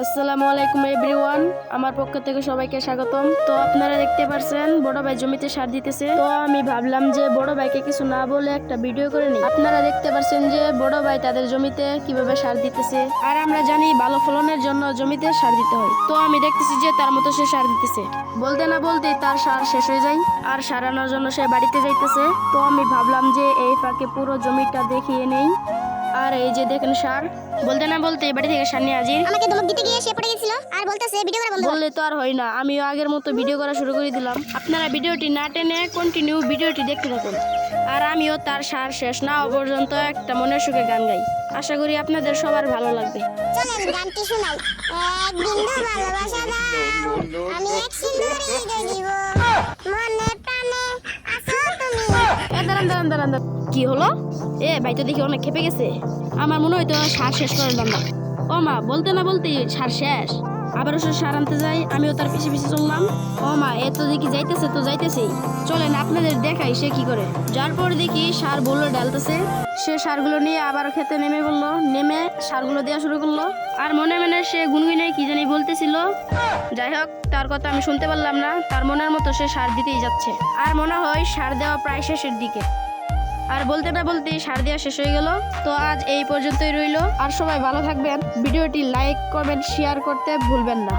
আসসালামু আলাইকুম, এভরিওয়ান। আমার পক্ষ থেকে সবাইকে স্বাগতম। তো আপনারা দেখতে পারছেন, বড় ভাই জমিতে সার দিতেছে। তো আমি ভাবলাম যে বড় ভাইকে কিছু না বলে একটা ভিডিও করে নিই। আপনারা দেখতে পারছেন যে বড় ভাই তাদের জমিতে কীভাবে সার দিতেছে। আর আমরা জানি ভালো ফলনের জন্য জমিতে সার দিতে হয়। তো আমি দেখতেছি যে তার মতো সে সার দিতেছে। বলতে না বলতে তার সার শেষ হয়ে যায়। আর সারানোর জন্য সে বাড়িতে যাইতেছে। তো আমি ভাবলাম যে এই ফাঁকে পুরো জমিটা দেখিয়ে নেই। আর এই যে দেখেন সার বলতে না বলতে বাড়ি থেকে সার নিয়ে হাজির। আমাকে ধমক দিতে গিয়ে সে পড়ে গেছিল। আর বলতেছে ভিডিও করা বন্ধ বললে তো আর হয় না আমিও আগের মতো ভিডিও করা শুরু করে দিলাম। আপনারা ভিডিওটি না টেনে কন্টিনিউ ভিডিওটি দেখতে থাকুন। আর আমিও তার সার শেষ না হওয়া পর্যন্ত একটা মনের সুখে গান গাই। আশা করি আপনাদের সবার ভালো লাগবে। চলেন গানটি শোনাই। এক বিন্দু ভালোবাসা দাও আমি এক সিন্দুরি দাঁড়ান দাঁড়ান দাঁড়ান। কি হলো? এ, ভাই তো দেখি অনেক খেপে গেছে। আমার মনে হয়তো সার শেষ করে না ও মা, বলতে না বলতে সার শেষ। আবারও সে সার আনতে যাই, আমিও তার পিছে পিছে চললাম। ও মা, এ তো দেখি যাইতেছে তো যাইতেছেই। চলেন, আপনাদের দেখাই সে কি করে। যার পর দেখি সার বলল, ডালতেছে। সে সারগুলো নিয়ে আবার খেতে নেমে বলল। নেমে সারগুলো দেওয়া শুরু করল। আর মনে মনে সে গুনগুনে কি জানি বলতেছিল। যাই হোক, তার কথা আমি শুনতে পারলাম না। তার মনের মতো সে সার দিতেই যাচ্ছে। আর মনে হয় সার দেওয়া প্রায় শেষের দিকে। আর বলতে না বলতেই সার দেওয়া শেষ হয়ে গেল। তো আজ এই পর্যন্তই রইল। আর সবাই ভালো থাকবেন। ভিডিওটি লাইক কমেন্ট শেয়ার করতে ভুলবেন না।